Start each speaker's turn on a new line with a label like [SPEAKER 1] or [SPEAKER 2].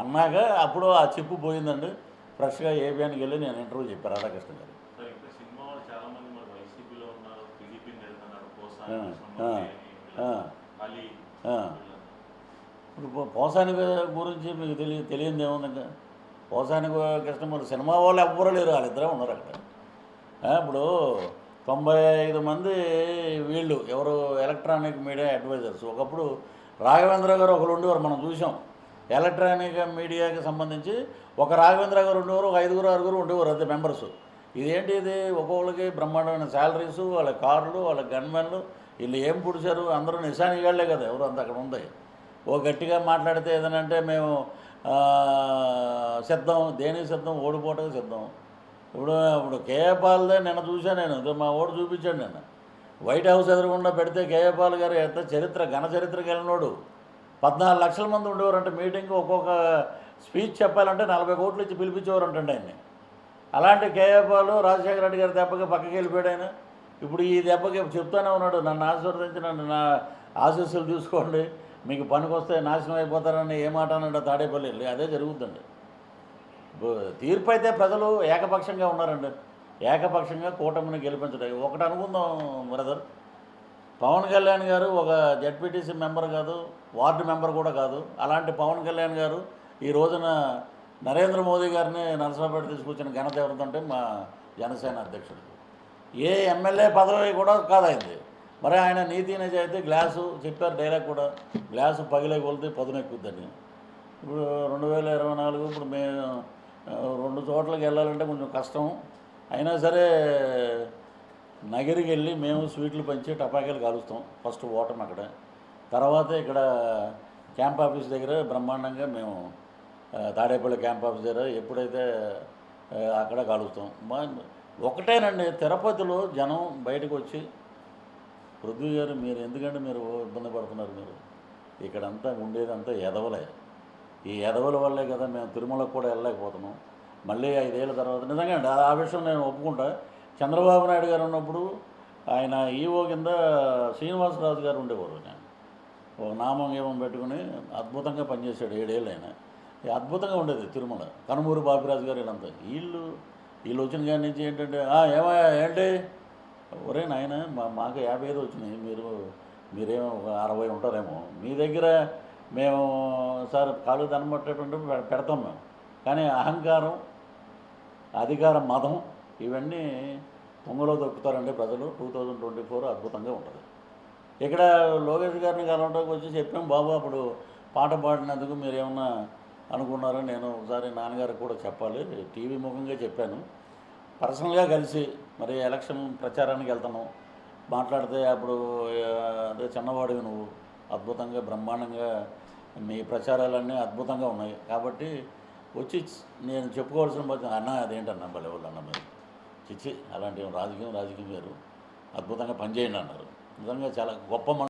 [SPEAKER 1] అన్నాక అప్పుడు ఆ చిప్పు పోయిందండి. ఫ్రెష్గా ఏబిఎన్కి వెళ్ళి నేను ఇంటర్వ్యూ చెప్పాను రాధాకృష్ణ గారు.
[SPEAKER 2] ఇంకా మరి.
[SPEAKER 1] ఇప్పుడు పోసాని గురించి మీకు తెలియ తెలియంది ఏముందంటే పోసాని కృష్ణమూర్తి సినిమా వాళ్ళు ఎవ్వరూ లేరు వాళ్ళిద్దరే ఉన్నారు అక్కడ. ఇప్పుడు తొంభై ఐదు మంది వీళ్ళు ఎవరు ఎలక్ట్రానిక్ మీడియా అడ్వైజర్స్. ఒకప్పుడు రాఘవేంద్ర గారు ఒకరు ఉండేవారు మనం చూసాం. ఎలక్ట్రానిక్ మీడియాకి సంబంధించి ఒక రాఘవేంద్ర గారు ఉండేవారు ఒక ఐదుగురు ఆరుగురు ఉండేవారు అదే మెంబర్స్. ఇదేంటి ఇది? ఒక్కొక్కరికి బ్రహ్మాండమైన శాలరీస్ వాళ్ళ కార్లు వాళ్ళ గన్మెన్లు వీళ్ళు ఏం పుడిచారు? అందరూ నిశానిగాళ్ళే కదా ఎవరు అంత అక్కడ ఉంది. ఓ గట్టిగా మాట్లాడితే ఏదనంటే మేము సిద్ధం దేనికి సిద్ధం? ఓడిపోవటం సిద్ధం. ఇప్పుడు ఇప్పుడు కేఏపాల్దే నిన్న చూశాను నేను మా ఓడు చూపించాడు నేను వైట్ హౌస్ ఎదురకుండా పెడితే కేఏపాల్ గారు ఎంత చరిత్ర ఘన చరిత్రకి వెళ్ళినోడు. పద్నాలుగు లక్షల మంది ఉండేవారంటే. మీటింగ్ ఒక్కొక్క స్పీచ్ చెప్పాలంటే నలభై కోట్లు ఇచ్చి పిలిపించేవారంటండి ఆయన్ని. అలాంటి కేఏపాలు రాజశేఖర రెడ్డి గారి దెబ్బకి పక్కకి వెళ్ళిపోయాడు ఆయన. ఇప్పుడు ఈ దెబ్బకి చెప్తానే ఉన్నాడు నన్ను ఆశీర్వదించి నన్ను నా ఆశీస్సులు తీసుకోండి మీకు పనికొస్తే నాశనం అయిపోతారని ఏ మాట అన్నాడు తాడేపల్లి వెళ్ళి అదే జరుగుతుందండి. తీర్పు అయితే ప్రజలు ఏకపక్షంగా ఉన్నారండి. ఏకపక్షంగా కూటమిని గెలిపించడం. ఒకటి అనుకుందాం బ్రదర్. పవన్ కళ్యాణ్ గారు ఒక జడ్పీటీసీ మెంబర్ కాదు వార్డు మెంబర్ కూడా కాదు. అలాంటి పవన్ కళ్యాణ్ గారు ఈ రోజున నరేంద్ర మోదీ గారిని నరసరావుపేట తీసుకొచ్చిన ఘనత ఎవరిదంటే మా జనసేన అధ్యక్షుడు. ఏ ఎమ్మెల్యే పదవి కూడా కాదైంది. మరి ఆయన నీతి నిజాయితీ గ్లాసు చెప్పారు డైలాగ్ కూడా. గ్లాసు పగిలే కొలితే పదునెక్కుద్దని. ఇప్పుడు రెండు వేల ఇరవై నాలుగు ఇప్పుడు మేము రెండు చోట్లకి వెళ్ళాలంటే కొంచెం కష్టం. అయినా సరే నగిరికి వెళ్ళి మేము స్వీట్లు పంచి టపాకాయలు కాలుస్తాం. ఫస్ట్ ఓటం అక్కడ. తర్వాత ఇక్కడ క్యాంప్ ఆఫీస్ దగ్గర బ్రహ్మాండంగా మేము తాడేపల్లి క్యాంప్ ఆఫీస్ దగ్గర ఎప్పుడైతే అక్కడ కాలుస్తాం. ఒకటేనండి తిరుపతిలో జనం బయటకు వచ్చి పృథ్వీ గారు మీరు ఎందుకంటే మీరు ఇబ్బంది పడుతున్నారు మీరు? ఇక్కడంతా ఉండేదంతా ఎదవలే. ఈ ఎదవల వల్లే కదా మేము తిరుమలకు కూడా వెళ్ళలేకపోతున్నాం. మళ్ళీ ఐదేళ్ళ తర్వాత నిజంగా అండి ఆ విషయం నేను ఒప్పుకుంటా. చంద్రబాబు నాయుడు గారు ఉన్నప్పుడు ఆయన ఈవో కింద శ్రీనివాసరాజు గారు ఉండేవారు ఆయన. ఒక నామం గీమం పెట్టుకుని అద్భుతంగా పనిచేశాడు ఏడేళ్ళు ఆయన. ఈ అద్భుతంగా ఉండేది తిరుమల. కనుమూరు బాపిరాజు గారు వీళ్ళంతా. వీళ్ళు వీళ్ళు వచ్చిన కాడి నుంచి ఏంటంటే "ఆ, ఏమయ్యా ఏంటి? ఒరే నాయన మా మాకు యాభై ఐదు వచ్చినాయి. మీరు మీరేమో ఒక అరవై ఉంటారేమో. మీ దగ్గర మేము సార్ కాళ్ళు దనబట్టేటువంటి పె- పెడతాం మేము. కానీ అహంకారం అధికార మదం ఇవన్నీ పొంగలో దొక్కుతారండి ప్రజలు. టూ థౌజండ్ ట్వంటీ ఫోర్ అద్భుతంగా ఉంటుంది. ఇక్కడ లోకేష్ గారిని కలవడానికి వచ్చి చెప్పాం బాబు అప్పుడు పాట పాడినందుకు మీరు ఏమన్నా అనుకున్నారో? నేను ఒకసారి నాన్నగారికి కూడా చెప్పాలి. టీవీ ముఖంగా చెప్పాను. పర్సనల్గా కలిసి మరి ఎలక్షన్ ప్రచారానికి వెళ్తాను మాట్లాడితే అప్పుడు అదే చిన్నవాడివి నువ్వు. అద్భుతంగా బ్రహ్మాండంగా మీ ప్రచారాలన్నీ అద్భుతంగా ఉన్నాయి. కాబట్టి వచ్చి నేను చెప్పుకోవాల్సిన అన్న అదేంటన్నా భలే వాళ్ళు అన్న మీరు. చిచ్చి అలాంటి రాజకీయం రాజకీయం వేరు. అద్భుతంగా పనిచేయండి అన్నారు. నిజంగా చాలా గొప్ప